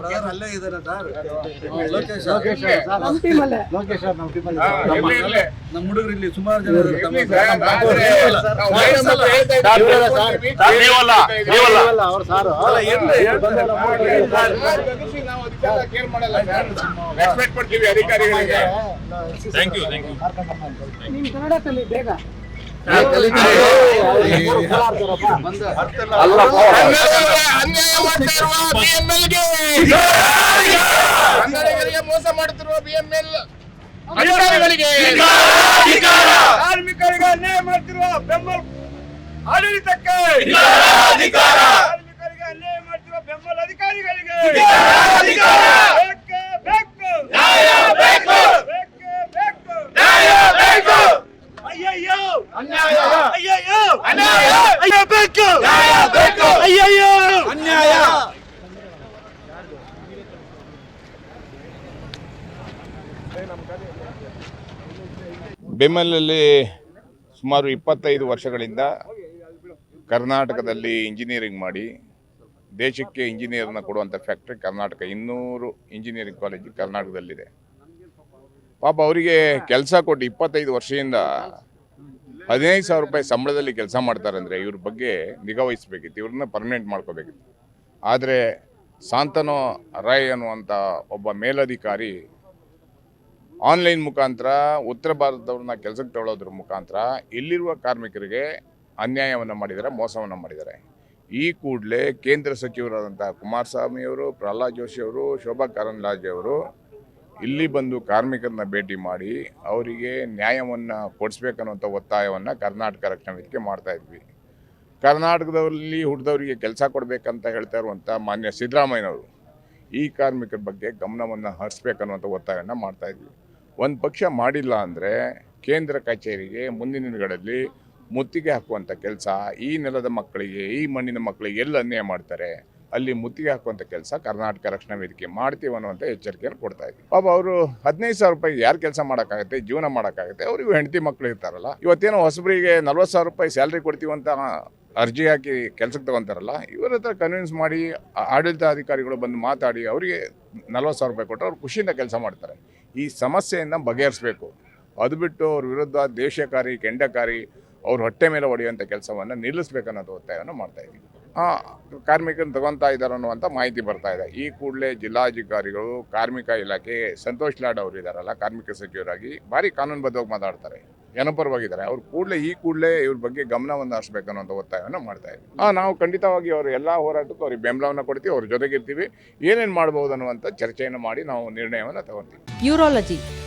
Brother ಅಲ್ಲೇ ಇದ್ದಾರೆ sir Lokesh. ನಮ್ಮ ಹುಡುಗರು ಇಲ್ಲಿ ಸುಮಾರು ಜನ ಇದ್ದಾರೆ. ಇರ್ಲಿ ಸರ್, ರೆಸ್ಪೆಕ್ಟ್ ಕೊಡ್ತೀವಿ ಅಧಿಕಾರಿಗಳಿಗೆ. ಥ್ಯಾಂಕ್ ಯು ಥ್ಯಾಂಕ್ ಯು ನೀನ್ ಕನ್ನಡ ಬೇಗ. ಅನ್ಯಾಯ ಮೋಸ ಮಾಡುತ್ತಿರುವ ಬಿಎಂಎಲ್ ಅಧಿಕಾರಿಗಳಿಗೆ ಕಾರ್ಮಿಕರಿಗೆ ಅನ್ಯಾಯ ಮಾಡ್ತಿರುವ ಬೆಂಬಲ ಆಡಳಿತಕ್ಕೆ ಕಾರ್ಮಿಕರಿಗೆ ಅನ್ಯಾಯ ಮಾಡ್ತಿರುವ ಬೆಂಬಲ ಅಧಿಕಾರಿಗಳಿಗೆ ಬೆಮ್ಮಲಲ್ಲಿ ಸುಮಾರು ಇಪ್ಪತ್ತೈದು ವರ್ಷಗಳಿಂದ ಕರ್ನಾಟಕದಲ್ಲಿ ಇಂಜಿನಿಯರಿಂಗ್ ಮಾಡಿ, ದೇಶಕ್ಕೆ ಇಂಜಿನಿಯರ್ನ ಕೊಡುವಂಥ ಫ್ಯಾಕ್ಟ್ರಿ ಕರ್ನಾಟಕ, ಇನ್ನೂರು ಇಂಜಿನಿಯರಿಂಗ್ ಕಾಲೇಜು ಕರ್ನಾಟಕದಲ್ಲಿದೆ. ಪಾಪ ಅವರಿಗೆ ಕೆಲಸ ಕೊಟ್ಟು ಇಪ್ಪತ್ತೈದು ವರ್ಷದಿಂದ ಹದಿನೈದು ಸಾವಿರ ರೂಪಾಯಿ ಸಂಬಳದಲ್ಲಿ ಕೆಲಸ ಮಾಡ್ತಾರೆ ಅಂದರೆ ಇವ್ರ ಬಗ್ಗೆ ನಿಗಾ ವಹಿಸ್ಬೇಕಿತ್ತು, ಇವ್ರನ್ನ ಪರ್ಮನೆಂಟ್ ಮಾಡ್ಕೋಬೇಕಿತ್ತು. ಆದರೆ ಸಾಂತನೋ ರಾಯ್ ಅನ್ನುವಂಥ ಒಬ್ಬ ಮೇಲಧಿಕಾರಿ ಆನ್ಲೈನ್ ಮುಖಾಂತರ ಉತ್ತರ ಭಾರತದವ್ರನ್ನ ಕೆಲಸಕ್ಕೆ ತಗೊಳ್ಳೋದ್ರ ಮುಖಾಂತರ ಇಲ್ಲಿರುವ ಕಾರ್ಮಿಕರಿಗೆ ಅನ್ಯಾಯವನ್ನು ಮಾಡಿದ್ದಾರೆ ಮೋಸವನ್ನು ಮಾಡಿದ್ದಾರೆ ಈ ಕೂಡಲೇ ಕೇಂದ್ರ ಸಚಿವರಾದಂಥ ಕುಮಾರಸ್ವಾಮಿ ಅವರು, ಪ್ರಹ್ಲಾದ್ ಜೋಶಿ ಅವರು, ಶೋಭಾ ಅವರು ಇಲ್ಲಿ ಬಂದು ಕಾರ್ಮಿಕರನ್ನ ಭೇಟಿ ಮಾಡಿ ಅವರಿಗೆ ನ್ಯಾಯವನ್ನು ಕೊಡಿಸ್ಬೇಕನ್ನುವಂಥ ಒತ್ತಾಯವನ್ನು ಕರ್ನಾಟಕ ರಕ್ಷಣಾ ವೇದಿಕೆ ಮಾಡ್ತಾ ಇದ್ವಿ. ಕರ್ನಾಟಕದಲ್ಲಿ ಹುಟ್ಟಿದವರಿಗೆ ಕೆಲಸ ಕೊಡಬೇಕಂತ ಹೇಳ್ತಾ ಇರುವಂಥ ಮಾನ್ಯ ಸಿದ್ದರಾಮಯ್ಯನವರು ಈ ಕಾರ್ಮಿಕರ ಬಗ್ಗೆ ಗಮನವನ್ನು ಹರಿಸ್ಬೇಕನ್ನುವಂಥ ಒತ್ತಾಯವನ್ನು ಮಾಡ್ತಾ ಇದ್ವಿ. ಒಂದು ಪಕ್ಷ ಮಾಡಿಲ್ಲ ಅಂದರೆ ಕೇಂದ್ರ ಕಚೇರಿಗೆ ಮುಂದಿನ ದಿನಗಳಲ್ಲಿ ಮುತ್ತಿಗೆ ಹಾಕುವಂಥ ಕೆಲಸ ಈ ನೆಲದ ಮಕ್ಕಳಿಗೆ, ಈ ಮಣ್ಣಿನ ಮಕ್ಕಳಿಗೆ ಎಲ್ಲ ಅನ್ಯಾಯ ಮಾಡ್ತಾರೆ? ಅಲ್ಲಿ ಮುತ್ತಿಗೆ ಹಾಕುವಂಥ ಕೆಲಸ ಕರ್ನಾಟಕ ರಕ್ಷಣಾ ವೇದಿಕೆ ಮಾಡ್ತೀವಿ ಅನ್ನುವಂಥ ಎಚ್ಚರಿಕೆಯನ್ನು ಕೊಡ್ತಾ ಇದ್ವಿ ಪಾಪ ಅವರು ಹದಿನೈದು ಸಾವಿರ ರೂಪಾಯಿ ಯಾರು ಕೆಲಸ ಮಾಡೋಕ್ಕಾಗುತ್ತೆ? ಜೀವನ ಮಾಡೋಕ್ಕಾಗುತ್ತೆ? ಅವರಿಗೂ ಹೆಂಡತಿ ಮಕ್ಕಳು ಇರ್ತಾರಲ್ಲ. ಇವತ್ತೇನೋ ಹೊಸಬರಿಗೆ ನಲ್ವತ್ತು ಸಾವಿರ ರೂಪಾಯಿ ಸ್ಯಾಲ್ರಿ ಕೊಡ್ತೀವಿ ಅಂತ ಅರ್ಜಿ ಹಾಕಿ ಕೆಲಸಕ್ಕೆ ತಗೊಂತಾರಲ್ಲ, ಇವ್ರ ಹತ್ರ ಕನ್ವಿನ್ಸ್ ಮಾಡಿ ಆಡಳಿತ ಅಧಿಕಾರಿಗಳು ಬಂದು ಮಾತಾಡಿ ಅವರಿಗೆ ನಲ್ವತ್ತು ಸಾವಿರ ರೂಪಾಯಿ ಕೊಟ್ಟರೆ ಅವ್ರು ಖುಷಿಯಿಂದ ಕೆಲಸ ಮಾಡ್ತಾರೆ. ಈ ಸಮಸ್ಯೆಯನ್ನು ಬಗೆಹರಿಸಬೇಕು. ಅದು ಬಿಟ್ಟು ಅವ್ರ ವಿರುದ್ಧ ದೇಶಕಾರಿ, ಕೆಂಡಕಾರಿ ಅವ್ರ ಹೊಟ್ಟೆ ಮೇಲೆ ಹೊಡೆಯುವಂಥ ಕೆಲಸವನ್ನು ನಿಲ್ಲಿಸ್ಬೇಕನ್ನೋದು ಒತ್ತಾಯವನ್ನು ಮಾಡ್ತಾ ಇದ್ದೀವಿ ಕಾರ್ಮಿಕರು ತಗೊತಾ ಇದ್ದಾರೆ ಅನ್ನುವಂಥ ಮಾಹಿತಿ ಬರ್ತಾ ಇದೆ. ಈ ಕೂಡಲೇ ಜಿಲ್ಲಾಧಿಕಾರಿಗಳು, ಕಾರ್ಮಿಕ ಇಲಾಖೆ, ಸಂತೋಷ್ ಲಾಡ್ ಅವರು ಇದ್ದಾರಲ್ಲ ಕಾರ್ಮಿಕ ಸಚಿವರಾಗಿ ಭಾರಿ ಕಾನೂನುಬದ್ಧವಾಗಿ ಮಾತಾಡ್ತಾರೆ. ಜನಪರವಾಗಿದ್ದಾರೆ. ಅವ್ರು ಕೂಡಲೇ ಈ ಕೂಡಲೇ ಇವ್ರ ಬಗ್ಗೆ ಗಮನವನ್ನು ಹರಿಸ್ಬೇಕನ್ನುವಂಥ ಒತ್ತಾಯವನ್ನು ಮಾಡ್ತಾ ಇದ್ದೀವಿ ಆ, ನಾವು ಖಂಡಿತವಾಗಿ ಅವ್ರ ಎಲ್ಲ ಹೋರಾಟಕ್ಕೂ ಅವ್ರಿಗೆ ಬೆಂಬಲವನ್ನು ಕೊಡ್ತೀವಿ, ಅವ್ರ ಜೊತೆಗಿರ್ತೀವಿ. ಏನೇನು ಮಾಡ್ಬೋದು ಅನ್ನುವಂಥ ಚರ್ಚೆಯನ್ನು ಮಾಡಿ ನಾವು ನಿರ್ಣಯವನ್ನು ತಗೊತೀವಿ. ಯೂರಾಲಜಿ.